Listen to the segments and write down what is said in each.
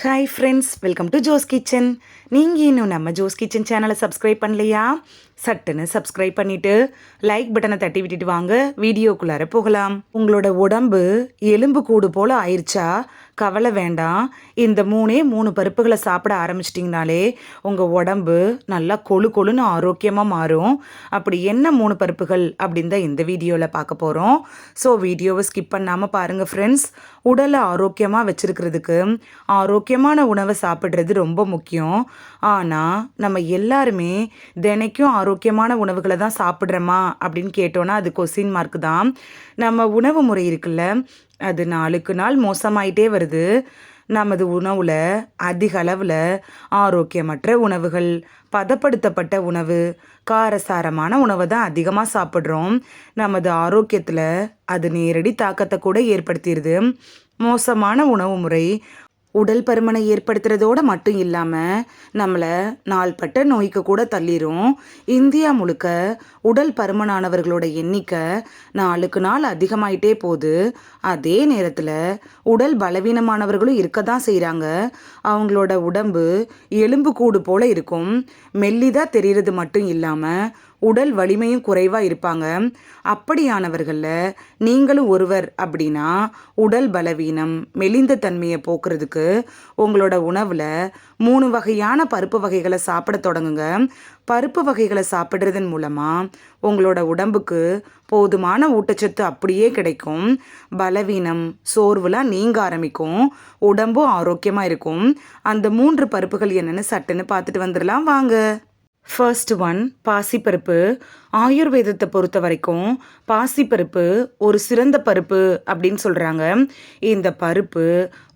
Hi friends welcome to Jo's kitchen நீங்கள் இன்னும் நம்ம ஜோஸ் கிச்சன் சேனலை சப்ஸ்கிரைப் பண்ணலையா? சட்டுன்னு சப்ஸ்கிரைப் பண்ணிவிட்டு லைக் பட்டனை தட்டி விட்டுட்டு வாங்க. வீடியோக்குள்ளார போகலாம். உங்களோட உடம்பு எலும்பு கூடு போல் ஆயிடுச்சா கவலை வேண்டாம். இந்த மூணே மூணு பருப்புகளை சாப்பிட ஆரம்பிச்சிட்டிங்கனாலே உங்கள் உடம்பு நல்லா கொழு கொழுன்னு ஆரோக்கியமாக மாறும். அப்படி என்ன மூணு பருப்புகள் அப்படின்னு தான் இந்த வீடியோவில் பார்க்க போகிறோம் ஸோ வீடியோவை ஸ்கிப் பண்ணாமல் பாருங்கள் ஃப்ரெண்ட்ஸ் உடலை ஆரோக்கியமாக வச்சுருக்கிறதுக்கு ஆரோக்கியமான உணவை சாப்பிட்றது ரொம்ப முக்கியம். ஆனால் நம்ம எல்லாருமே தினைக்கும் ஆரோக்கியமான உணவுகளை தான் சாப்பிட்றோமா அப்படின்னு கேட்டோன்னா அது கொஸ்டின் மார்க் தான். நம்ம உணவு முறை இருக்குல்ல அது நாளுக்கு நாள் மோசமாயிட்டே வருது. நமது உணவில் அதிக அளவில் ஆரோக்கியமற்ற உணவுகள் பதப்படுத்தப்பட்ட உணவு காரசாரமான உணவை தான் அதிகமாக சாப்பிட்றோம். நமது ஆரோக்கியத்தில் அது நேரடி தாக்கத்தை கூட ஏற்படுத்திடுது மோசமான உணவு முறை உடல் பருமனை ஏற்படுத்துறதோட மட்டும் இல்லாமல் நம்மளை நாள்பட்ட நோய்க்கு கூட தள்ளிரும். இந்தியா முழுக்க உடல் பருமனானவர்களோட எண்ணிக்கை நாளுக்கு நாள் அதிகமாயிட்டே போகுது அதே நேரத்தில் உடல் பலவீனமானவர்களும் இருக்க தான் செய்கிறாங்க அவங்களோட உடம்பு எலும்பு கூடு போல இருக்கும். மெல்லிதாக தெரிகிறது மட்டும் இல்லாமல் உடல் வலிமையும் குறைவாக இருப்பாங்க. அப்படியானவர்களில் நீங்களும் ஒருவர் அப்படின்னா உடல் பலவீனம் மெலிந்த தன்மையை போக்குறதுக்கு உங்களோட உணவில் மூணு வகையான பருப்பு வகைகளை சாப்பிட தொடங்குங்க. பருப்பு வகைகளை சாப்பிட்றதன் மூலமாக உங்களோட உடம்புக்கு போதுமான ஊட்டச்சத்து அப்படியே கிடைக்கும். பலவீனம் சோர்வுலாம் நீங்க ஆரம்பிக்கும். உடம்பும் ஆரோக்கியமாக இருக்கும். அந்த மூன்று பருப்புகள் என்னென்னு சட்டுன்னு பார்த்துட்டு வந்துடலாம் வாங்க. ஃபர்ஸ்ட் ஒன் பாசிப்பருப்பு. ஆயுர்வேதத்தை பொறுத்த வரைக்கும் பாசிப்பருப்பு ஒரு சிறந்த பருப்பு அப்படின்னு சொல்கிறாங்க இந்த பருப்பு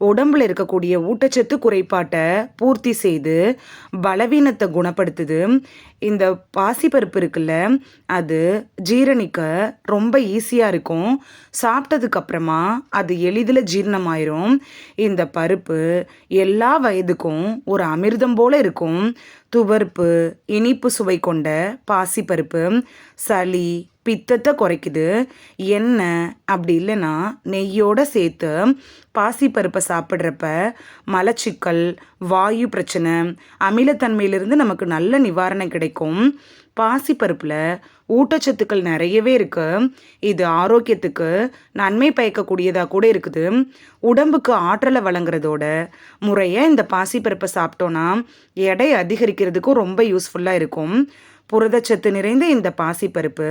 உடம்புல இருக்கக்கூடிய ஊட்டச்சத்து குறைபாட்டை பூர்த்தி செய்து பலவீனத்தை குணப்படுத்துது. இந்த பாசிப்பருப்பு இருக்குல்ல அது ஜீரணிக்க ரொம்ப ஈஸியாக இருக்கும். சாப்பிட்டதுக்கப்புறமா அது எளிதில் ஜீரணமாயிரும். இந்த பருப்பு எல்லா வயதுக்கும் ஒரு அமிர்தம் போல இருக்கும். துவர்ப்பு இனிப்பு சுவை கொண்ட பாசிப்பருப்பு. சளி பித்தத்தை குறைக்குது. எண்ணெய் அப்படி இல்லைன்னா நெய்யோடு சேர்த்து பாசிப்பருப்பை சாப்பிட்றப்ப மலச்சிக்கல் வாயு பிரச்சனை அமிலத்தன்மையிலிருந்து நமக்கு நல்ல நிவாரணம் கிடைக்கும். பாசிப்பருப்பில் ஊட்டச்சத்துக்கள் நிறையவே இருக்கு. இது ஆரோக்கியத்துக்கு நன்மை பயக்கக்கூடியதாக கூட இருக்குது. உடம்புக்கு ஆற்றலை வழங்குறதோட முறையாக இந்த பாசிப்பருப்பை சாப்பிட்டோன்னா எடை அதிகரிக்கிறதுக்கும் ரொம்ப யூஸ்ஃபுல்லாக இருக்கும். புரதச்சத்து நிறைந்த இந்த பாசிப்பருப்பு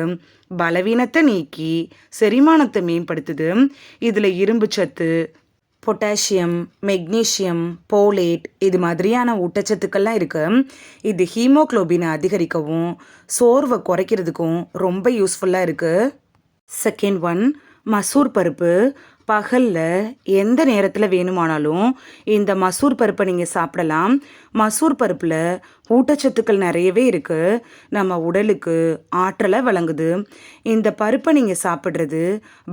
பலவீனத்தை நீக்கி செரிமானத்தை மேம்படுத்துது. இதில் இரும்பு சத்து பொட்டாசியம் மெக்னீஷியம் போலேட் இது மாதிரியான ஊட்டச்சத்துக்கள்லாம் இருக்குது இது ஹீமோக்ளோபினை அதிகரிக்கவும் சோர்வை குறைக்கிறதுக்கும் ரொம்ப யூஸ்ஃபுல்லாக இருக்குது செகண்ட் ஒன் மசூர் பருப்பு பகலில் எந்த நேரத்தில் வேணுமானாலும் இந்த மசூர் பருப்பை நீங்கள் சாப்பிடலாம். மசூர் பருப்பில் ஊட்டச்சத்துக்கள் நிறையவே இருக்குது நம்ம உடலுக்கு ஆற்றலை வழங்குது. இந்த பருப்பை நீங்கள் சாப்பிட்றது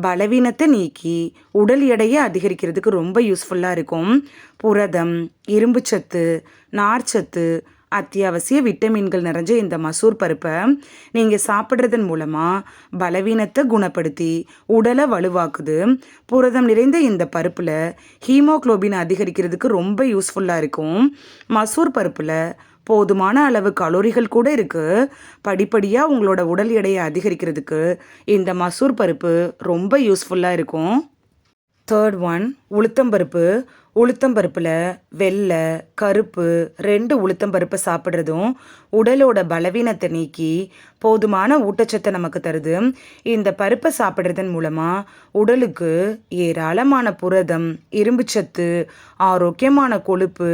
பலவீனத்தை நீக்கி உடல் எடையை அதிகரிக்கிறதுக்கு ரொம்ப யூஸ்ஃபுல்லாக இருக்கும். புரதம் இரும்புச்சத்து நார்ச்சத்து அத்தியாவசிய விட்டமின்கள் நிறைஞ்ச இந்த மசூர் பருப்பை நீங்கள் சாப்பிட்றதன் மூலமாக பலவீனத்தை குணப்படுத்தி உடலை வலுவாக்குது. புரதம் நிறைந்த இந்த பருப்பில் ஹீமோக்ளோபின் அதிகரிக்கிறதுக்கு ரொம்ப யூஸ்ஃபுல்லாக இருக்கும். மசூர் பருப்பில் போதுமான அளவு கலோரிகள் கூட இருக்குது படிப்படியாக உங்களோட உடல் எடையை அதிகரிக்கிறதுக்கு இந்த மசூர் பருப்பு ரொம்ப யூஸ்ஃபுல்லாக இருக்கும். தேர்ட் ஒன் உளுத்தம்பருப்பு உளுத்தம்பருப்பில் வெள்ளை கருப்பு ரெண்டு உளுத்தம்பருப்பை சாப்பிட்றதும் உடலோட பலவீனத்தை நீக்கி போதுமான ஊட்டச்சத்தை நமக்கு தருது. இந்த பருப்பை சாப்பிட்றதன் மூலமாக உடலுக்கு ஏராளமான புரதம் இரும்புச்சத்து ஆரோக்கியமான கொழுப்பு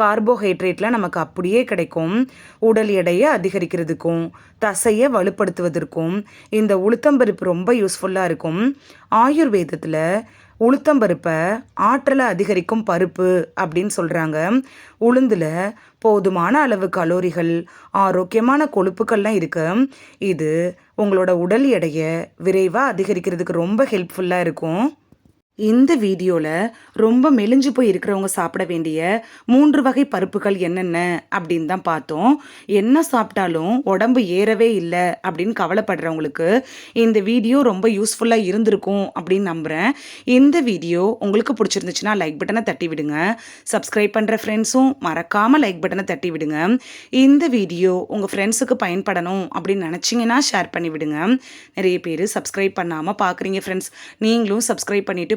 கார்போஹைட்ரேட்லாம் நமக்கு அப்படியே கிடைக்கும். உடல் எடையை அதிகரிக்கிறதுக்கும் தசையை வலுப்படுத்துவதற்கும் இந்த உளுத்தம்பருப்பு ரொம்ப யூஸ்ஃபுல்லாக இருக்கும். ஆயுர்வேதத்தில் உளுத்தம்பருப்பை ஆற்றலை அதிகரிக்கும் பருப்பு அப்படின்னு சொல்கிறாங்க உளுந்தில் போதுமான அளவு கலோரிகள் ஆரோக்கியமான கொழுப்புக்கள்லாம் இருக்கு. இது உங்களோட உடல் எடையை விரைவாக அதிகரிக்கிறதுக்கு ரொம்ப ஹெல்ப்ஃபுல்லாக இருக்கும். இந்த வீடியோவில் ரொம்ப மெலிஞ்சு போய் இருக்கிறவங்க சாப்பிட வேண்டிய மூன்று வகை பருப்புகள் என்னென்ன அப்படின்னு தான் பார்த்தோம். என்ன சாப்பிட்டாலும் உடம்பு ஏறவே இல்லை அப்படின்னு கவலைப்படுறவங்களுக்கு இந்த வீடியோ ரொம்ப யூஸ்ஃபுல்லாக இருந்திருக்கும் அப்படின்னு நம்புகிறேன் இந்த வீடியோ உங்களுக்கு பிடிச்சிருந்துச்சுன்னா லைக் பட்டனை தட்டி விடுங்க. சப்ஸ்கிரைப் பண்ணுற ஃப்ரெண்ட்ஸும் மறக்காமல் லைக் பட்டனை தட்டி விடுங்க. இந்த வீடியோ உங்கள் ஃப்ரெண்ட்ஸுக்கு பயன்படணும் அப்படின்னு நினச்சிங்கன்னா ஷேர் பண்ணி விடுங்க. நிறைய பேர் சப்ஸ்கிரைப் பண்ணாமல் பார்க்குறீங்க ஃப்ரெண்ட்ஸ் நீங்களும் சப்ஸ்கிரைப் பண்ணிவிட்டு